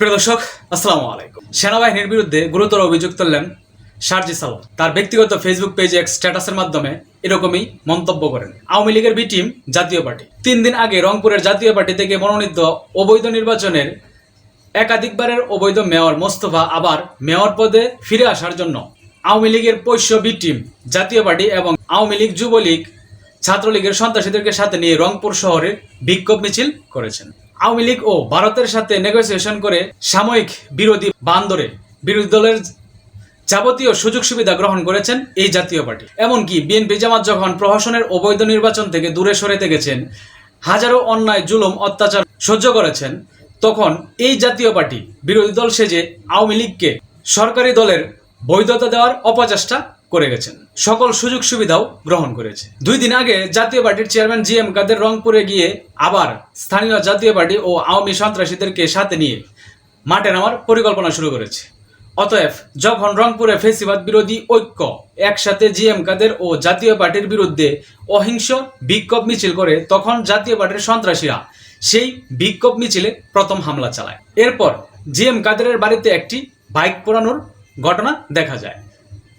প্রিয় দর্শক, আসসালামু আলাইকুম। সেনাবাহিনীর বিরুদ্ধে গুরুতর অভিযোগ তুললেন শারজি সালাম তার ব্যক্তিগত ফেসবুক পেজে এক স্ট্যাটাসের মাধ্যমে এরকমই মন্তব্য করেন। আওয়ামী লীগের বি টিম জাতীয় পার্টি। তিন দিন আগে রংপুরের জাতীয় পার্টি থেকে মনোনীত অবৈধ নির্বাচনের একাধিকবারের অবৈধ মেয়র মোস্তফা আবার মেয়র পদে ফিরে আসার জন্য আওয়ামী লীগের পৈশ্য বি টিম জাতীয় পার্টি এবং আওয়ামী লীগ যুবলীগ ছাত্রলীগের সন্ত্রাসীদেরকে সাথে নিয়ে রংপুর শহরে বিক্ষোভ মিছিল করেছেন। আওয়ামী লীগ ও ভারতের সাথে নেগোসিয়েশন করে সাময়িক বিরোধী বান্দরে বিরোধী দলের যাবতীয় সুযোগ সুবিধা গ্রহণ করেছেন এই জাতীয় পার্টি। এমনকি বিএনপি জামাত যখন প্রহসনের অবৈধ নির্বাচন থেকে দূরে সরে গেছেন হাজারো অন্যায়, জুলুম, অত্যাচার সহ্য করেছেন, তখন এই জাতীয় পার্টি বিরোধী দল সেজে আওয়ামী লীগকে সরকারি দলের বৈধতা দেওয়ার অপচেষ্টা করে গেছেন। সকল সুযোগ সুবিধাও গ্রহণ করেছে। দুই দিন আগে জাতীয় পার্টির চেয়ারম্যান জি এম কাদের রংপুরে গিয়ে আবার স্থানীয় জাতীয় পার্টি ও আওয়ামী সন্ত্রাসীদেরকে সাথে নিয়ে মাঠে নামার পরিকল্পনা শুরু করেছে। অতএব যখন রংপুরে ফেসিবাদ বিরোধী ঐক্য একসাথে জিএম কাদের ও জাতীয় পার্টির বিরুদ্ধে অহিংস বিক্ষোভ মিছিল করে, তখন জাতীয় পার্টির সন্ত্রাসীরা সেই বিক্ষোভ মিছিলে প্রথম হামলা চালায়। এরপর জি এম কাদেরের বাড়িতে একটি বাইক পোড়ানোর ঘটনা দেখা যায়।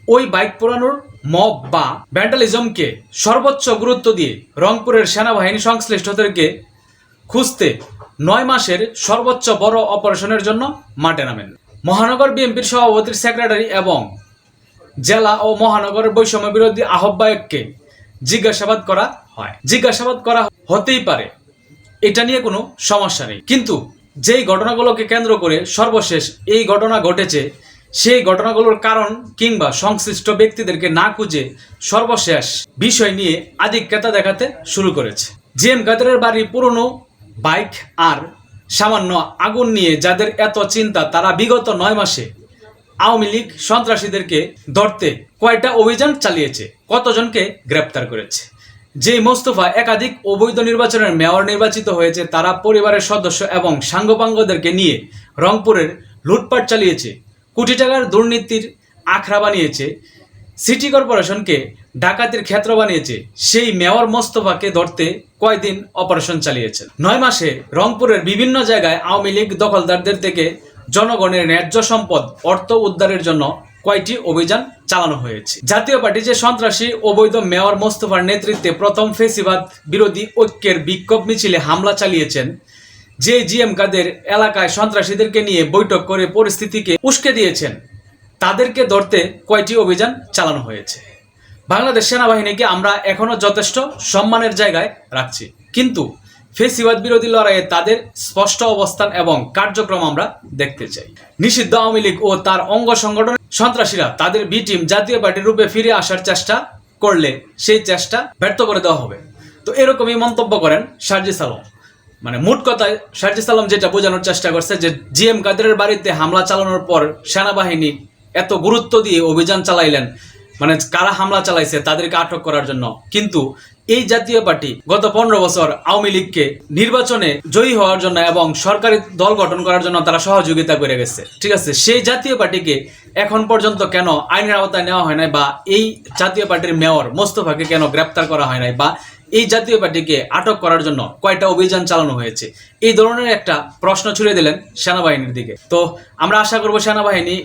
ওই বাইক পোড়ানোর মব বা ভ্যান্ডালিজমকে সর্বোচ্চ গুরুত্ব দিয়ে রংপুরের সেনাবাহিনী সংশ্লিষ্টদেরকে খুঁজতে নয় মাসের সর্বোচ্চ বড় অপারেশনের জন্য মাঠে নামেন। মহানগর বিএনপির সভাপতির সেক্রেটারি এবং জেলা ও মহানগরের বৈষম্য বিরোধী আহ্বায়ককে জিজ্ঞাসাবাদ করা হয়। জিজ্ঞাসাবাদ করা হতেই পারে, এটা নিয়ে কোনো সমস্যা নেই। কিন্তু যেই ঘটনাগুলোকে কেন্দ্র করে সর্বশেষ এই ঘটনা ঘটেছে সেই ঘটনাগুলোর কারণ কিংবা সংশ্লিষ্ট ব্যক্তিদেরকে না খুঁজে সর্বশেষ বিষয় নিয়ে আধিক্যতা দেখাতে শুরু করেছে। জি এম কাদেরের বাড়ি পুরনো, বাইক আর সামান্য আগুন নিয়ে যাদের এত চিন্তা, তারা বিগত নয় মাসে আওয়ামী লীগ সন্ত্রাসীদেরকে ধরতে কয়টা অভিযান চালিয়েছে, কতজনকে গ্রেপ্তার করেছে? যে মোস্তফা একাধিক অবৈধ নির্বাচনের মেয়র নির্বাচিত হয়েছে, তারা পরিবারের সদস্য এবং সাঙ্গপাঙ্গদেরকে নিয়ে রংপুরের লুটপাট চালিয়েছে। কোটি টাকার দুর্নীতির আখড়া বানিয়েছে। সিটি কর্পোরেশনকে ডাকাতির ক্ষেত্র বানিয়েছে। সেই মেয়র মোস্তফাকে ধরতে কয়দিন অপারেশন চালিয়েছেন। নয় মাসে রংপুরের বিভিন্ন জায়গায় আওয়ামী লীগ দখলদারদের থেকে জনগণের ন্যায্য সম্পদ, অর্থ উদ্ধারের জন্য কয়টি অভিযান চালানো হয়েছে। জাতীয় পার্টি যে সন্ত্রাসী অবৈধ মেয়র মোস্তফার নেতৃত্বে প্রথম ফেসিবাদ বিরোধী ঐক্যের বিক্ষোভ মিছিলে হামলা চালিয়েছেন যে জিএম কাদের এলাকায় সন্ত্রাসীদেরকে নিয়ে বৈঠক করে পরিস্থিতিকে উস্কে দিয়েছেন। তাদেরকে ধরতে কয়টি অভিযান চালানো হয়েছে। বাংলাদেশ সেনাবাহিনীকে আমরা এখনও যথেষ্ট সম্মানের জায়গায় রাখছি। কিন্তু ফেসিবাদ বিরোধী লড়াইয়ে তাদের স্পষ্ট অবস্থান এবং কার্যক্রম আমরা দেখতে চাই। নিষিদ্ধ আওয়ামী লীগ ও তার অঙ্গ সংগঠন সন্ত্রাসীরা তাদের বি টিম জাতীয় পার্টির রূপে ফিরে আসার চেষ্টা করলে সেই চেষ্টা ব্যর্থ করে দেওয়া হবে। তো এরকমই মন্তব্য করেন শারজি সালম। মানে মোট কথায় শারজি সালাম যেটা বোঝানোর চেষ্টা করছে যে জিএম কাদেরের বাড়িতে হামলা চালানোর পর সেনাবাহিনী এত গুরুত্ব দিয়ে অভিযান চালাইলেন। মানে কারা হামলা চালাইছে তাদেরকে আটক করার জন্য। কিন্তু এই জাতীয় পার্টি গত পনেরো বছর আওয়ামী লীগকে নির্বাচনে জয়ী হওয়ার জন্য এবং সরকারি দল গঠন করার জন্য তারা সহযোগিতা করে গেছে। ঠিক আছে, সেই জাতীয় পার্টিকে এখন পর্যন্ত কেন আইনের আওতায় নেওয়া হয় নাই বা এই জাতীয় পার্টির মেয়র মোস্তফাকে কেন গ্রেপ্তার করা হয় নাই বা এই জাতীয় পার্টিকে আটক করার জন্য কয়টা অভিযান চালানো হয়েছে? এই ধরনের একটা প্রশ্ন ছুড়ে দিলেন সেনাবাহিনীর দিকে। তো আমরা আশা করব সেনাবাহিনী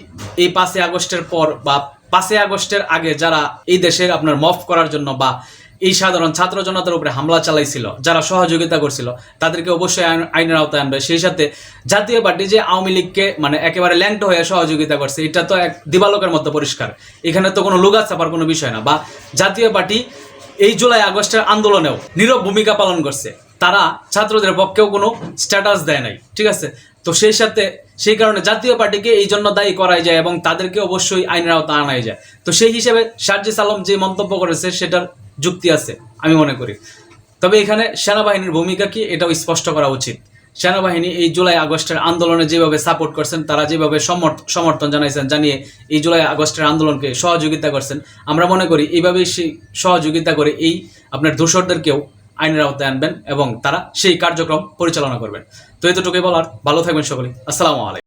এই পাঁচই আগস্টের পর বা পাঁচই আগস্টের আগে যারা এই দেশের আপনার মফ করার জন্য বা এই সাধারণ ছাত্র জনতার উপরে হামলা চালাইছিল, যারা সহযোগিতা করছিল, তাদেরকে অবশ্যই আইনের আওতায় আনবে। সেই সাথে জাতীয় পার্টি যে আওয়ামী লীগকে মানে একেবারে ল্যাংটো হয়ে সহযোগিতা করছে, এটা তো এক দিবালোকের মতো পরিষ্কার। এখানে তো কোনো লুগা চাপার কোনো বিষয় না বা জাতীয় পার্টি এই জুলাই আগস্টের আন্দোলনেও নীরব ভূমিকা পালন করছে। তারা ছাত্রদের পক্ষেও কোনো স্ট্যাটাস দেয় নাই, ঠিক আছে? তো সেই সাথে, সেই কারণে জাতীয় পার্টিকে এই জন্য দায়ী করাই যায় এবং তাদেরকে অবশ্যই আইনের আওতা আনাই যায়। তো সেই হিসেবে শারজিস আলম যে মন্তব্য করেছে, সেটার যুক্তি আছে, আমি মনে করি। তবে এখানে সেনাবাহিনীর ভূমিকা কি, এটাও স্পষ্ট করা উচিত। সেনাবাহিনী এই জুলাই আগস্টের আন্দোলনে যেভাবে সাপোর্ট করছেন, তারা যেভাবে সমর্থ- সমর্থন জানাইছেন, জানিয়ে এই জুলাই আগস্টের আন্দোলনকে সহযোগিতা করছেন, আমরা মনে করি এইভাবেই সেই সহযোগিতা করে এই আপনার দোষরদেরকেও আইনের আওতায় আনবেন এবং তারা সেই কার্যক্রম পরিচালনা করবেন। তো এতটুকুই বলার, ভালো থাকবেন সকলে। আসসালামু আলাইকুম।